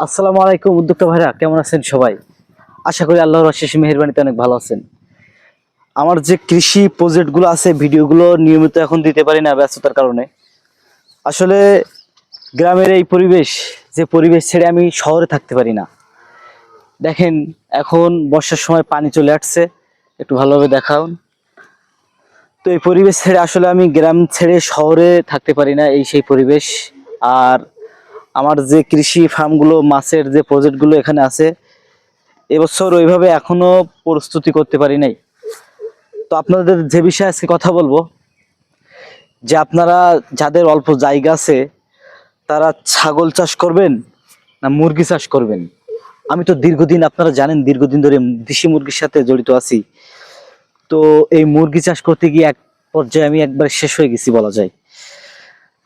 আসসালামু আলাইকুম উদ্যোক্তা ভাইরা, কেমন আছেন সবাই? আশা করি আল্লাহর অশেষ মেহেরবানিতে অনেক ভালো আছেন। আমার যে কৃষি প্রজেক্টগুলো আছে, ভিডিওগুলো নিয়মিত এখন দিতে পারি না ব্যস্ততার কারণে। আসলে গ্রামের এই পরিবেশ, যে পরিবেশ ছেড়ে আমি শহরে থাকতে পারি না। দেখেন, এখন বর্ষার সময় পানি চলে আসছে, একটু ভালোভাবে দেখান। তো এই পরিবেশ ছেড়ে আসলে আমি গ্রাম ছেড়ে শহরে থাকতে পারি না, এই সেই পরিবেশ। আর আমার যে কৃষি ফার্মগুলো, মাছের যে প্রজেক্টগুলো এখানে আছে, এবছর ওইভাবে এখনও প্রস্তুতি করতে পারি নাই। তো আপনাদের যে বিষয়ে আজকে কথা বলব, যে আপনারা যাদের অল্প জায়গা আছে, তারা ছাগল চাষ করবেন না মুরগি চাষ করবেন? আমি তো দীর্ঘদিন, আপনারা জানেন, দীর্ঘদিন ধরে দেশি মুরগির সাথে জড়িত আছি। তো এই মুরগি চাষ করতে গিয়ে এক পর্যায়ে আমি একবার শেষ হয়ে গেছি বলা যায়।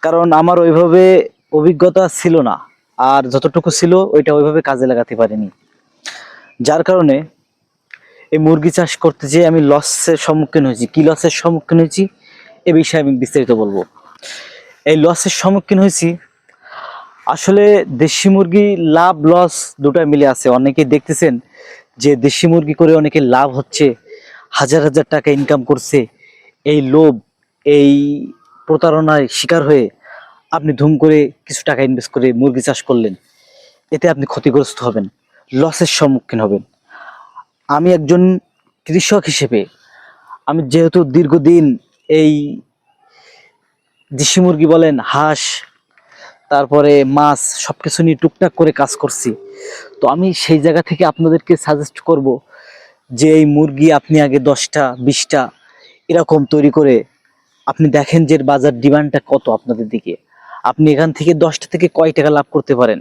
কারণ আমার ওইভাবে অভিজ্ঞতা ছিল না। আর যতটুকু ছিল, ওইটা ওইভাবে কাজে লাগাতে পারিনি। যার কারণে এই মুরগি চাষ করতে যেয়ে আমি লসের সম্মুখীন হয়েছি। কি লসের সম্মুখীন হয়েছি? এ বিষয়ে আমি বিস্তারিত বলব। এই লসের সম্মুখীন হয়েছি, আসলে দেশি মুরগি লাভ লস দুটা মিলে আছে। অনেকেই দেখতেছেন যে দেশি মুরগি করে অনেকে লাভ হচ্ছে, হাজার হাজার টাকা ইনকাম করছে। এই লোভ, এই প্রতারণায় শিকার হয়ে আপনি ধুম করে কিছু টাকা ইনভেস্ট করে মুরগি চাষ করলেন, এতে আপনি ক্ষতিগ্রস্ত হবেন লসের সম্মুখীন হবেন। আমি একজন কৃষক হিসেবে, আমি যেহেতু দীর্ঘদিন এই দেশি মুরগি বলেন, হাঁস, তারপরে মাছ সব কিছু নিয়ে টুকটাক করে কাজ করছি, তো আমি সেই জায়গা থেকে আপনাদেরকে সাজেস্ট করব যে এই মুরগি আপনি আগে দশটা, বিশটা এরকম তৈরি করে আপনি দেখেন যে বাজার ডিমান্ডটা কত আপনাদের দিকে। আপনি এখান থেকে দশটা থেকে কয় টাকা লাভ করতে পারেন?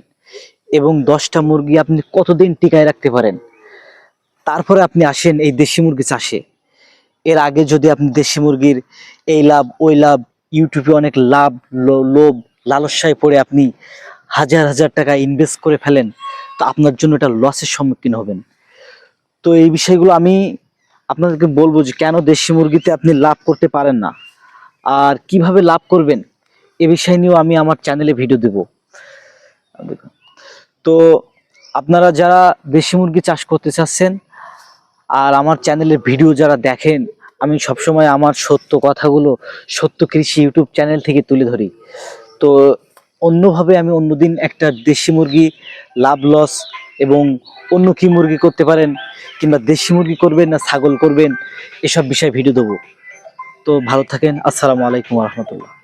এবং দশটা মুরগি আপনি কতদিন টিকায় রাখতে পারেন? তারপরে আপনি আসেন এই দেশি মুরগি চাষে। এর আগে যদি আপনি দেশি মুরগির এই লাভ, ওই লাভ, ইউটিউবে অনেক লাভ লোভ, লালসায় পড়ে আপনি হাজার হাজার টাকা ইনভেস্ট করে ফেলেন, তো আপনার জন্য এটা লসের সম্মুখীন হবেন। তো এই বিষয়গুলো আমি আপনাদেরকে বলব যে কেন দেশি মুরগিতে আপনি লাভ করতে পারেন না? আর কীভাবে লাভ করবেন? এ বিষয় নিয়েও আমি আমার চ্যানেলে ভিডিও দেব। তো আপনারা যারা দেশি মুরগি চাষ করতে চাচ্ছেন আর আমার চ্যানেলের ভিডিও যারা দেখেন, আমি সবসময় আমার সত্য কথাগুলো, সত্য কৃষি ইউটিউব চ্যানেল থেকে তুলে ধরি। তো অন্যভাবে আমি অন্যদিন একটা দেশি মুরগি লাভ লস এবং অন্য কি মুরগি করতে পারেন কিংবা দেশি মুরগি করবেন না ছাগল করবেন, এসব বিষয়ে ভিডিও দেবো। তো ভালো থাকেন, আসসালামু আলাইকুম রহমতুল্লাহ।